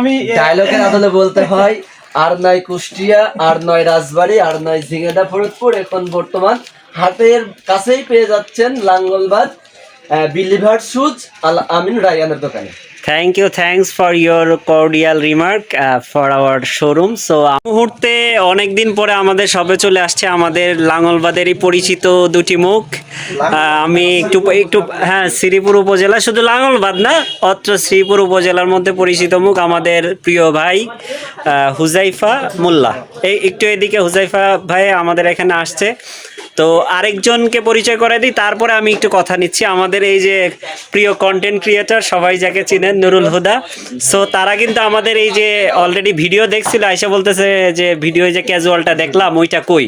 আমি ডায়লগের আদলে বলতে হয়, আর নয় কুষ্টিয়া, আর নয় রাজবাড়ি, আর নয় ঝিঙেদা ফরিদপুর এখন বর্তমান হাতের কাছেই পেয়ে যাচ্ছেন লাঙ্গলবাদ বিলিভার সুজ আল আমিন রায়ানের দোকানে। Thank you thanks for your cordial remark for our showroom so মুহূর্তে অনেক দিন পরে আমাদের সবে চলে আসছে আমাদের লাঙ্গলবাদেরই পরিচিত দুটি মুখ। আমি একটু একটু হ্যাঁ শ্রীপুর উপজেলা শুধু লাঙ্গলবাদ না অত্র শ্রীপুর উপজেলার মধ্যে পরিচিত মুখ আমাদের প্রিয় ভাই হুজাইফা মোল্লা। এই একটু এদিকে হুজাইফা ভাই আমাদের এখানে আসছে। তো আরেকজনকে পরিচয় করে দিই, তারপরে আমি একটু কথা নিচ্ছি। আমাদের এই যে প্রিয় কন্টেন্ট ক্রিয়েটর সবাই যাকে চিনেন, নুরুল হুদা। সো তারা কিন্তু আমাদের এই যে অলরেডি ভিডিও দেখছিল, আইসা বলতেছে যে ভিডিও যে ক্যাজুয়ালটা দেখলাম, ওইটা কই?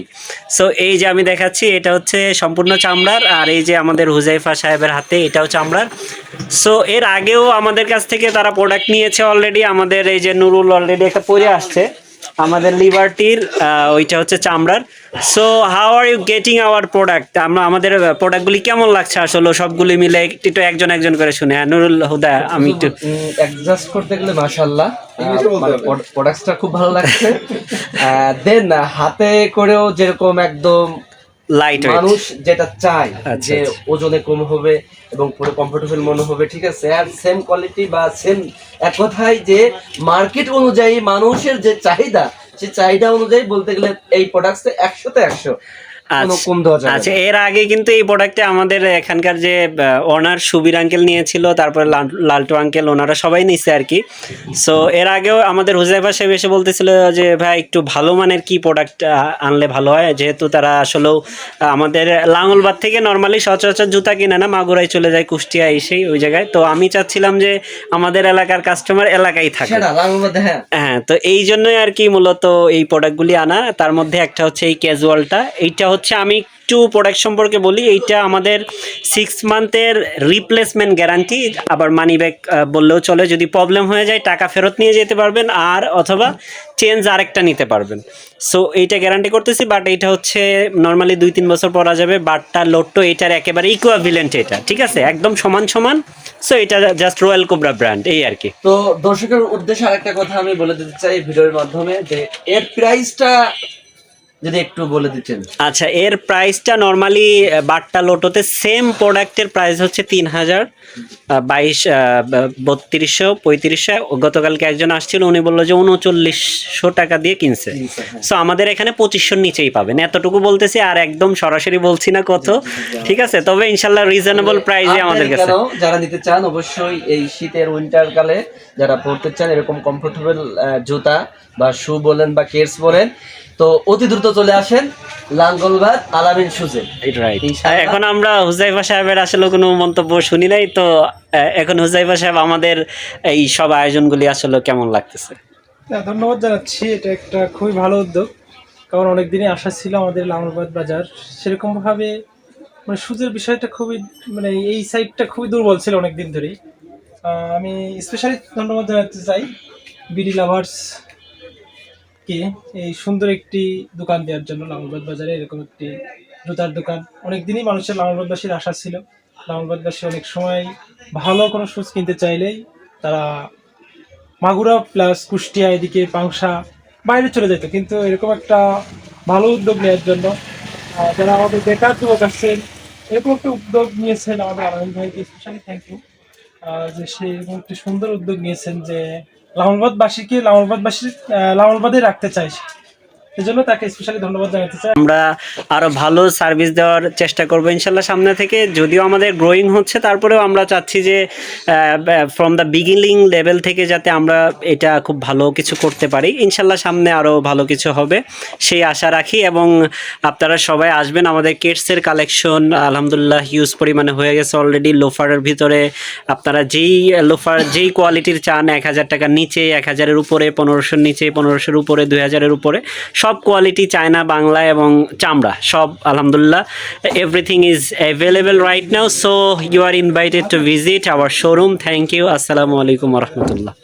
সো এই যে আমি দেখাচ্ছি, এটা হচ্ছে সম্পূর্ণ চামড়ার, আর এই যে আমাদের হুজাইফা সাহেবের হাতে এটাও চামড়ার। সো এর আগেও আমাদের কাছ থেকে তারা প্রোডাক্ট নিয়েছে অলরেডি আমাদের এই যে নুরুল অলরেডি একটা পরে আসছে। আমাদের লিবার্টির ওইটা হচ্ছে চামড়ার। So how are you getting our product আমরা আমাদের প্রোডাক্টগুলি কেমন লাগছে আসলে? সবগুলি মিলে একটু একজন একজন করে শুনে। হ্যাঁ, নুরুল হুদা আমি একটু অ্যাডজাস্ট করতে গেলে মাশাল্লাহ প্রোডাক্টসটা খুব ভালো লাগছে। দেন হাতে করেও যেরকম একদম লাইট মানুষ যেটা চায় আচ্ছা, যে আচ্ছা। ওজনে কম হবে এবং পুরো কমফোর্টেবল মনে হবে, ঠিক আছে? আর সেম কোয়ালিটি বা সেম এক কথায় যে মার্কেট অনুযায়ী মানুষের যে চাহিদা, সেই চাহিদা অনুযায়ী বলতে গেলে এই প্রোডাক্টসে একশোতে একশো। না। আচ্ছা এর আগে কিন্তু এই প্রোডাক্টে আমাদের এখানকার যে ওনার সুবীর আঙ্কেল নিয়েছিল তারপরে লালটু আঙ্কেল ওনারা সবাই নিচ্ছে আর কি। সো এর আগেও আমাদের হুজাইফা সাহেব এসে বলতেছিল যে ভাই একটু ভালো মানের কি প্রোডাক্ট আনলে ভালো হয়? যেহেতু তারা আসলেও আমাদের লাঙ্গলবাদ থেকে নর্মালি সচরাচর জুতা কিনে না মাগুরায় চলে যায় কুষ্টিয়া এসেই ওই জায়গায়। তো আমি চাচ্ছিলাম যে আমাদের এলাকার কাস্টমার এলাকায় থাকে হ্যাঁ। হ্যাঁ তো এই জন্যই আর কি মূলত এই প্রোডাক্টগুলি আনা। তার মধ্যে একটা হচ্ছে এই ক্যাজুয়ালটা এইটা হচ্ছে আমি একটু প্রোডাক্ট সম্পর্কে বলি, এইটা আমাদের সিক্স মান্থের রিপ্লেসমেন্ট গ্যারান্টি আবার মানি ব্যাক বললেও চলে, যদি প্রবলেম হয়ে যায়, টাকা ফেরত নিয়ে যেতে পারবেন, আর অথবা চেঞ্জ আরেকটা নিতে পারবেন। সো এইটা গ্যারান্টি করতেছি বাট এইটা হচ্ছে নর্মালি দুই তিন বছর পরা যাবে বাটটা লোট্টো এটার একেবারে ইকুয়াভিলেন্ট এটা, ঠিক আছে? একদম সমান সমান। সো এটা জাস্ট রয়্যাল কোবরা ব্র্যান্ড এই আর কি। তো দর্শকের উদ্দেশ্যে আরেকটা কথা আমি বলে দিতে চাই ভিডিওর মাধ্যমে, যে এর প্রাইসটা যদি একটু বলে দিতেন। আচ্ছা এর প্রাইসটা নর্মালি বাট্টা লোটোতে সেম প্রোডাক্টের প্রাইস হচ্ছে তিন হাজার বাইশ বত্রিশশো পঁয়ত্রিশশো। গতকালকে একজন আসছিল উনি বলল যে উনচল্লিশশো টাকা দিয়ে কিনছে। সো আমাদের এখানে পঁচিশশোর নিচেই পাবেন। এতটুকু বলতেছি আর একদম সরাসরি বলছি না কত। ঠিক আছে? তবে ইনশাল্লাহ রিজনেবল প্রাইসে আমাদের কাছে। যারা নিতে চান অবশ্যই এই শীতের উইন্টার কালে যারা পড়তে চান এরকম কমফোর্টেবল জুতা বা শু বলেন বা কেটস বলেন তো অতি দ্রুত চলে আসেন লাঙ্গলবাদ আলামিন সুজে। এখন আমরা হুজাইফা সাহেবের আসলে কোনো মন্তব্য শুনি নাই তো এখন হুজাইফা সাহেব আমাদের এই সব আয়োজনগুলি আসলে কেমন লাগতেছে? ধন্যবাদ জানাচ্ছি এটা একটা খুবই ভালো উদ্যোগ। কারণ অনেক দিনই আশা ছিল আমাদের লাঙ্গলবাদ বাজার সেরকমভাবে মানে সুদের বিষয়টা খুবই মানে এই সাইডটা খুবই দুর্বল ছিল অনেক দিন ধরেই আমি স্পেশালি ধন্যবাদ জানাতে চাই বিডি লাভার্স কে? এই সুন্দর একটি দোকান দেওয়ার জন্য লাঙ্গলবাদ বাজারে, এরকম একটি জুতার দোকান। অনেক দিনই মানুষের লাঙ্গলবাদবাসীর আশা ছিল। লাঙ্গলবাদবাসী অনেক সময় ভালো কোনো শুজ কিনতে চাইলেই তারা মাগুরা প্লাস কুষ্টিয়া এদিকে পাংশা বাইরে চলে যেত। কিন্তু এরকম একটা ভালো উদ্যোগ নেওয়ার জন্য যারা আমাদের বেকার যুবক আসছেন এরকম একটা উদ্যোগ নিয়েছেন আমাদের আনন্দ ভাইকে স্পেশালি থ্যাংক ইউ যে সে এরকম একটি সুন্দর উদ্যোগ নিয়েছেন যে লাঙ্গলবাদবাসীকে লাঙ্গলবাদবাসী লাঙ্গলবাদে রাখতে চাইছে আমরা আরও ভালো সার্ভিস দেওয়ার চেষ্টা করব ইনশাল্লাহ সামনে থেকে। যদিও আমাদের গ্রোয়িং হচ্ছে, তারপরেও আমরা চাচ্ছি যে ফ্রম দ্য বিগিনিং লেভেল থেকে যাতে আমরা এটা খুব ভালো কিছু করতে পারি। ইনশাল্লাহ সামনে আরও ভালো কিছু হবে, সেই আশা রাখি। এবং আপনারা সবাই আসবেন আমাদের কেটসের কালেকশন আলহামদুলিল্লাহ হিউজ পরিমাণে হয়ে গেছে অলরেডি লোফারের ভিতরে আপনারা যেই লোফার যেই কোয়ালিটির চান, এক হাজার টাকার নিচে, এক হাজারের উপরে, পনেরোশোর নিচে, পনেরোশোর উপরে, দুই হাজারের উপরে সব কোয়ালিটি চায়না, বাংলা এবং চামড়া, সব আলহামদুলিল্লাহ everything is available right now so you are invited to visit our showroom thank you আসসালামু আলাইকুম রহমতুল্লাহ।